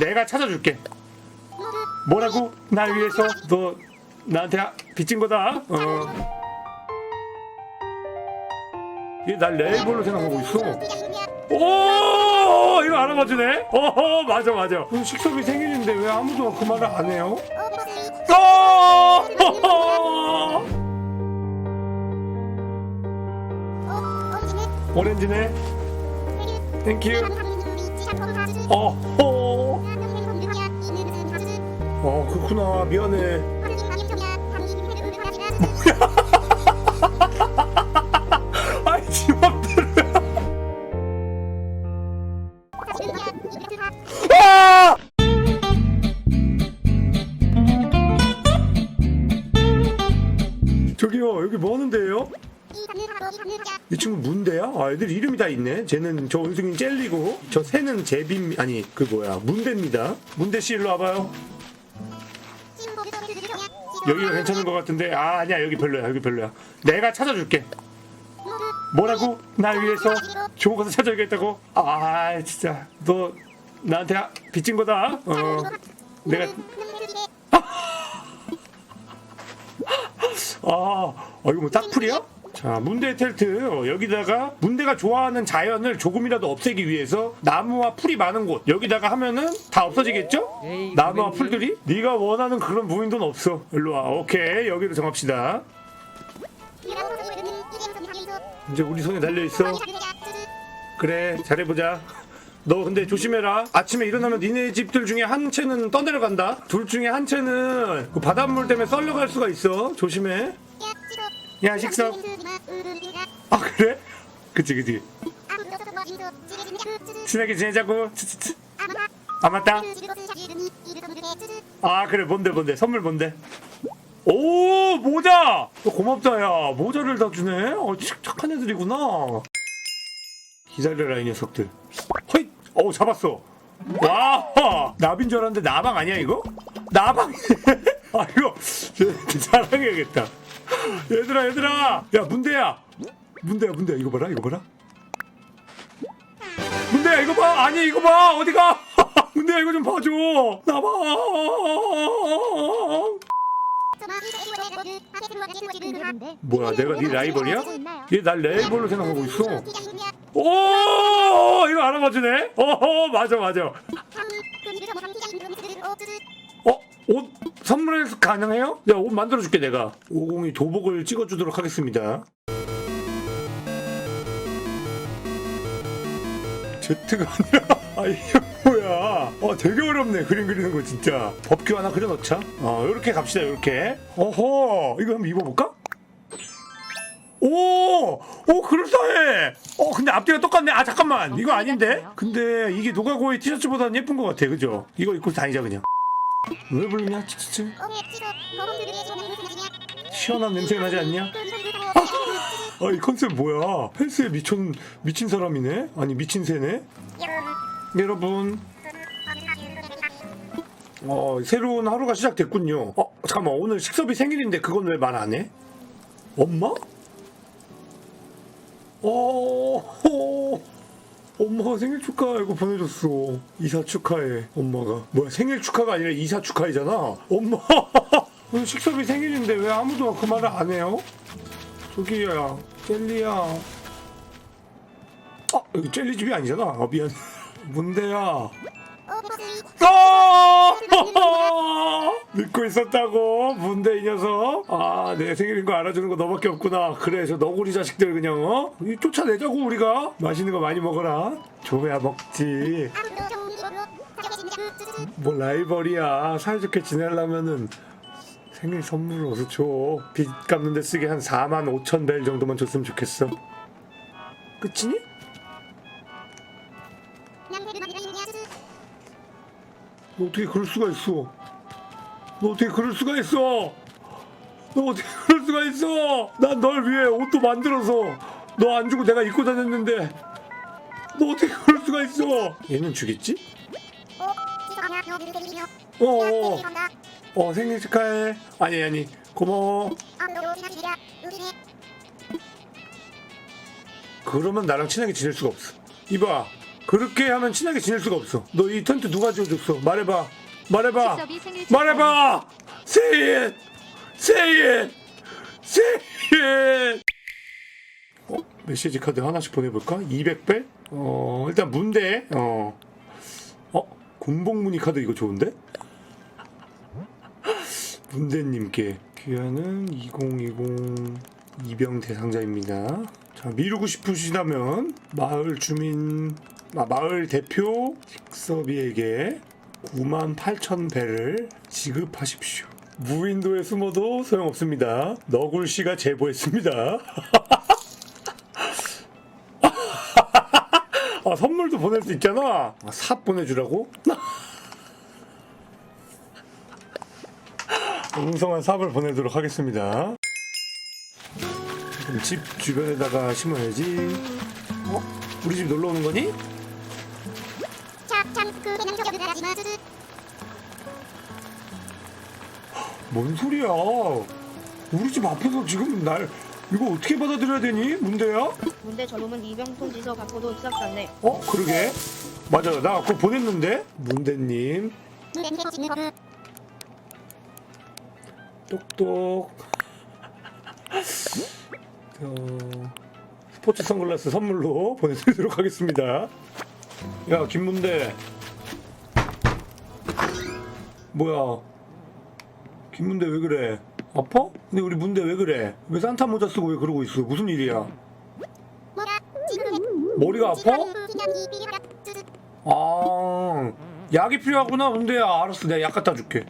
내가 찾아줄게. 뭐라고? 날 위해서 너 나한테 아- 빚진 거다. 어. 얘날 레이블로 생각하고 있어. 오 이거 알아봐주네. 어 맞아 맞아. 오늘 식섭이 생일인데 왜 아무도 그 말을 안 해요? 어! 오렌지네. 땡큐. 어. 어. 어 그렇구나 미안해. 아이 지 맘대로야. 아! 저기요 여기 뭐 하는데요? 이 친구 문대야? 아 애들 이름이 다 있네 쟤는 저 원숭이 젤리고 저 새는 제빔 아니 그 뭐야 문대입니다 문대 씨 일로 와봐요 여기가 괜찮은 것 같은데. 아 아니야. 여기 별로야. 여기 별로야. 내가 찾아줄게. 뭐라고? 날 위해서 좋은 곳을 찾아야겠다고? 아 진짜. 너 나한테 아- 빚진 거다. 어. 내가 아, 어, 이거 뭐 딱풀이야? 자, 문대 텔트 어, 여기다가 문대가 좋아하는 자연을 조금이라도 없애기 위해서 나무와 풀이 많은 곳 여기다가 하면은 다 없어지겠죠? 에이, 나무와. 풀들이? 네가 원하는 그런 무인도는 없어. 일로 와. 오케이 여기로 정합시다. 이제 우리 손에 달려 있어. 그래 잘해보자. 너 근데 조심해라. 아침에 일어나면 니네 집들 중에 한 채는 떠내려간다. 둘 중에 한 채는 그 바닷물 때문에 썰려갈 수가 있어. 조심해. 야 식사. 아 그래? 그치 그치. 친하게 지내자고. 아 맞다. 아 그래 뭔데 뭔데 선물 뭔데? 오 모자. 너 고맙다 야 모자를 다 주네. 어 착- 착한 애들이구나. 기다려라 이 녀석들. 허이. 어 잡았어. 와 나빈 줄 알았는데 나방 아니야 이거? 나방. 아 이거 쟤 자랑해야겠다. 얘들아 얘들아. 야 문대야. 문대야 문대야. 이거 봐라 이거 봐라. 문대야 이거 봐. 아니 이거 봐. 어디가? 문대야 이거 좀 봐줘. 나봐 뭐야 내가 네 라이벌이야? 얘 날 라이벌로 생각하고 있어. 오 이거 알아봐주네? 어 맞아 맞아. 어? 옷 선물해서 가능해요? 내가 옷 만들어줄게 내가. 50이 도복을 찍어주도록 하겠습니다. 제트가 아니라 아 이게 뭐야? 어 되게 어렵네 그림 그리는 거 진짜. 법규 하나 그려놓자. 어 요렇게 갑시다 요렇게. 어허 이거 한번 입어볼까? 오! 오 그럴싸해! 어 근데 앞뒤가 똑같네. 아 잠깐만. 이거 아닌데? 근데 이게 노가고의 티셔츠보다는 예쁜 것 같아 그죠? 이거 입고 다니자 그냥 왜 불리냐? 치치치 시원한 냄새가 나지 않냐? 아이 컨셉 뭐야? 헬스에 미친 미친 사람이네? 아니 미친 새네? 여러분. 어 새로운 하루가 시작됐군요. 어 잠깐만. 오늘 식섭이 생일인데 그건 왜 말 안 해? 엄마? 어, 어 엄마가 생일 축하 이거 보내줬어. 이사 축하해 엄마가. 뭐야 생일 축하가 아니라 이사 축하이잖아. 엄마! 오늘 식섭이 생일인데 왜 아무도 그 말을 안 해요? 저기야 젤리야. 아 여기 젤리집이 아니잖아. 아 미안. 문대야? 아! 믿고 있었다고? 문대 이 녀석? 아 내 생일인 거 알아주는 거 너밖에 없구나. 그래 저 너구리 자식들 그냥 어? 이 쫓아내자고 우리가? 맛있는 거 많이 먹어라. 줘야 먹지. 뭐 라이벌이야. 사이좋게 지내려면은 생일 선물을 어서 줘빚 갚는 데 쓰게 한 4만 5천 벨 정도만 줬으면 좋겠어. 끝이니? 너 어떻게 그럴 수가 있어 너 어떻게 그럴 수가 있어? 너 어떻게 그럴 수가 있어? 난 널 위해 옷도 만들어서 너 안 주고 내가 입고 다녔는데 너 어떻게 그럴 수가 있어? 얘는 주겠지? 어 어 어 생일 축하해. 아니 아니. 고마워. 그러면 나랑 친하게 지낼 수가 없어. 이봐. 그렇게 하면 친하게 지낼 수가 없어. 너 이 텐트 누가 지어줬어? 말해봐. 말해봐. 말해봐. Say it. Say it. Say it. 어, 메시지 카드 하나씩 보내볼까? 200배? 어, 일단 문대. 어. 어, 군복무늬 카드 이거 좋은데? 문대님께 귀하는 2020 이병 대상자입니다. 자, 미루고 싶으시다면 마을 주민 아, 마을 대표 식서비에게 9만 8천 배를 지급하십시오. 무인도에 숨어도 소용없습니다. 너굴 씨가 제보했습니다. 아, 선물도 보낼 수 있잖아. 아, 삽 보내주라고? 웅성한 삽을 보내도록 하겠습니다. 집 주변에다가 심어야지. 어? 우리 집 놀러 오는 거니? 뭔 소리야? 우리 집 앞에서 지금 날 이거 어떻게 받아들여야 되니? 문대야? 문대 저놈은 이병통 지서 갖고도 싹 갔네. 어? 그러게. 맞아. 나 그거 보냈는데? 문대님. 똑똑. 저, 스포츠 선글라스 선물로 보내드리도록 하겠습니다. 야, 김문대. 뭐야. 김문대 왜 그래? 아파? 근데 우리 문대 왜 그래? 왜 산타 모자 쓰고 왜 그러고 있어? 무슨 일이야? 머리가 아파? 아, 약이 필요하구나, 문대야. 알았어, 내가 약 갖다 줄게.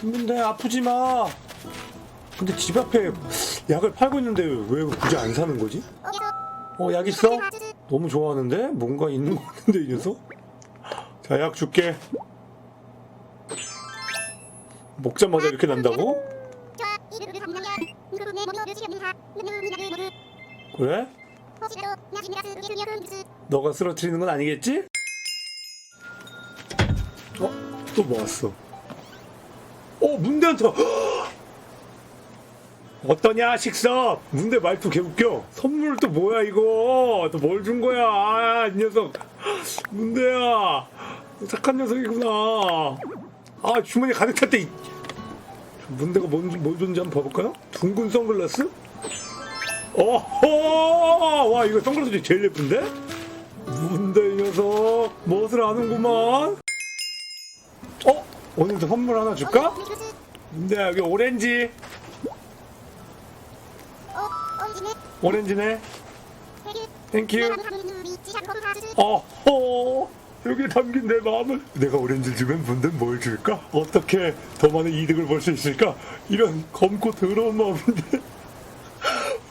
김문대 아프지 마. 근데 집 앞에 약을 팔고 있는데 왜 굳이 안 사는 거지? 어, 약 있어? 너무 좋아하는데? 뭔가 있는 거 같은데, 이 녀석? 자, 약 줄게. 먹자마자 이렇게 난다고? 그래? 너가 쓰러뜨리는 건 아니겠지? 어? 또 뭐 왔어? 어, 문대한테! 어떠냐, 식섭? 문대 말투 개웃겨. 선물 또 뭐야, 이거? 또 뭘 준 거야? 아, 이 녀석. 문대야. 착한 녀석이구나. 아, 주머니 가득 찼대. 이- 문대가 뭔지, 뭘 줬는지 한번 봐볼까요? 둥근 선글라스? 어허! 와, 이거 선글라스 제일 예쁜데? 문대 이 녀석. 무엇을 아는구만? 어? 오늘도 선물 하나 줄까? 문대 여기 오렌지. 오렌지네. 땡큐. 어허. 여기 담긴 내 마음을 내가 오렌지를 주면 문대 뭘 줄까? 어떻게 더 많은 이득을 볼 수 있을까? 이런 검고 더러운 마음인데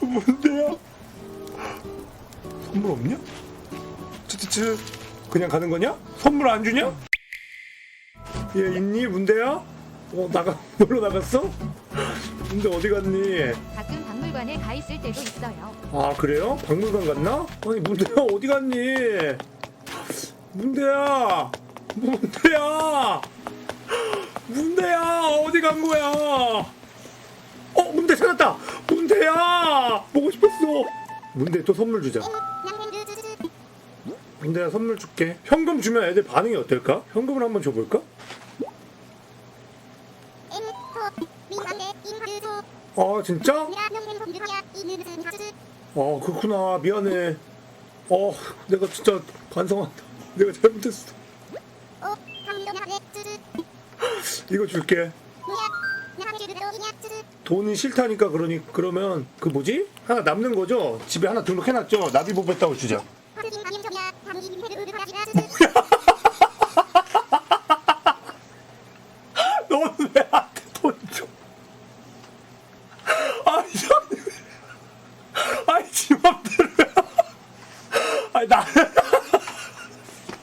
문대야 선물 없냐? 츠츠츠 그냥 가는 거냐? 선물 안 주냐? 얘 있니 문대야? 어 나가 놀러 나갔어? 문대 어디 갔니? 가끔 박물관에 가 있을 때도 있어요. 아 그래요? 박물관 갔나? 아니 문대야 어디 갔니? 문대야 문대야 문대야 어디 간 거야? 어 문대 찾았다 문대야 보고 싶었어 문대 또 선물 주자 문대야 선물 줄게 현금 주면 애들 반응이 어떨까? 현금을 한번 줘볼까? 아 진짜? 어 그렇구나. 미안해. 어 내가 진짜 반성한다. 내가 잘못했어. 이거 줄게. 돈이 싫다니까 그러니 그러면 그 뭐지? 하나 남는 거죠? 집에 하나 등록해놨죠? 나비보배 했다고 주자 너는 왜 나한테 돈 줘? 아니 저 아니 지 맘대로야 아니 나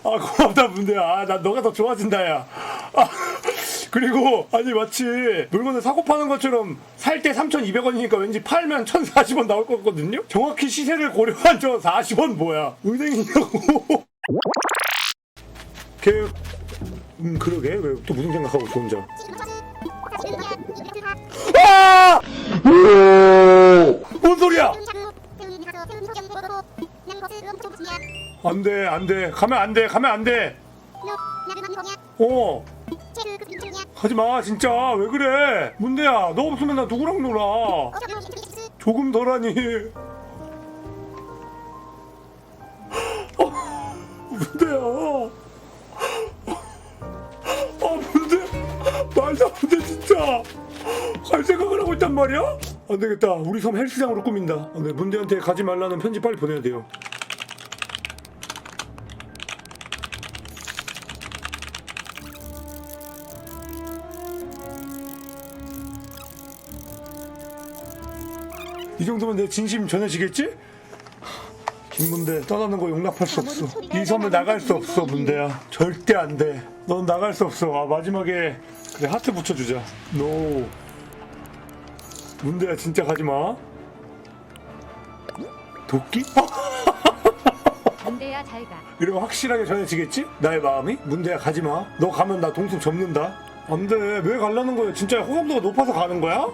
아 문대야 아, 나 너가 더 좋아진다 야. 아, 그리고 아니 마치 물건을 사고 파는 것처럼 살 때 3,200원이니까 왠지 팔면 1,040원 나올 것 같거든요? 정확히 시세를 고려한 저 40원 뭐야? 은행이냐고. 걔 음, 그러게. 왜 또 무슨 생각하고 있어 혼자? 아! 뭔 소리야? 안돼 안돼. 가면 안돼 가면 안돼 어 하지마 진짜. 왜 그래? 문대야 너 없으면 나 누구랑 놀아? 조금 덜하니. 어, 문대야. 아 문대 말도 안돼 진짜. 갈 생각을 하고 있단 말이야? 안 되겠다. 우리 섬 헬스장으로 꾸민다. 아, 네, 문대한테 가지 말라는 편지 빨리 보내야 돼요 이 정도면 내 진심 전해지겠지? 김문대 떠나는 거 용납할 수 없어. 이 섬을 나갈 수 없어 문대야. 절대 안 돼. 넌 나갈 수 없어. 아 마지막에 그래 하트 붙여주자. 노. 문대야 진짜 가지 마. 도끼? 문대야 잘 가. 이러면 확실하게 전해지겠지? 나의 마음이? 문대야 가지 마. 너 가면 나 동숙 접는다. 안 돼. 왜 가려는 거야? 진짜 호감도가 높아서 가는 거야?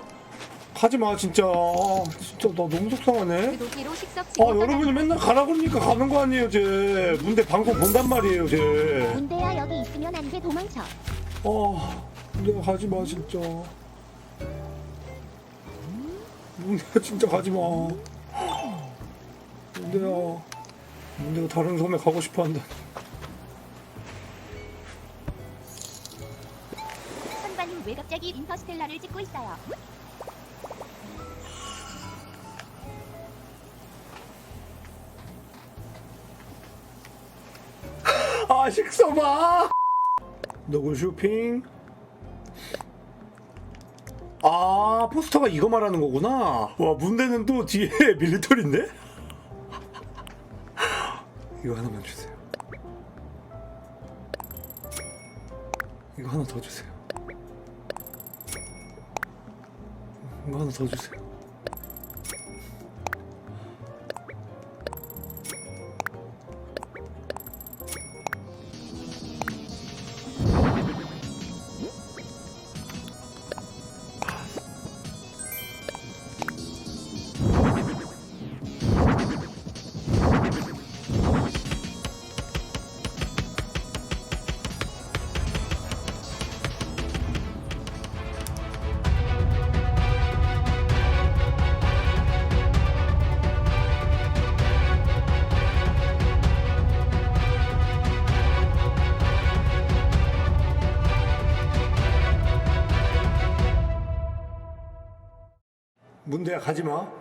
가지 마 진짜. 아, 진짜 나 너무 속상하네. 식석 아 여러분이 맨날 가라 그러니까 가는 거 아니에요 쟤 문대 방송 본단 말이에요 쟤 문대야 여기 있으면 안 돼 도망쳐. 아, 문대야 가지 마 진짜 문대야 진짜 가지 마 문대야 문대가 다른 섬에 가고 싶어 한다 선반님 왜 갑자기 인터스텔라를 찍고 있어요? 아 식사봐 너굴 쇼핑. 아 포스터가 이거 말하는 거구나. 와 문대는 또 뒤에 밀리터리인데? 이거 하나만 주세요. 이거 하나 더 주세요. 이거 하나 더 주세요 가지 마.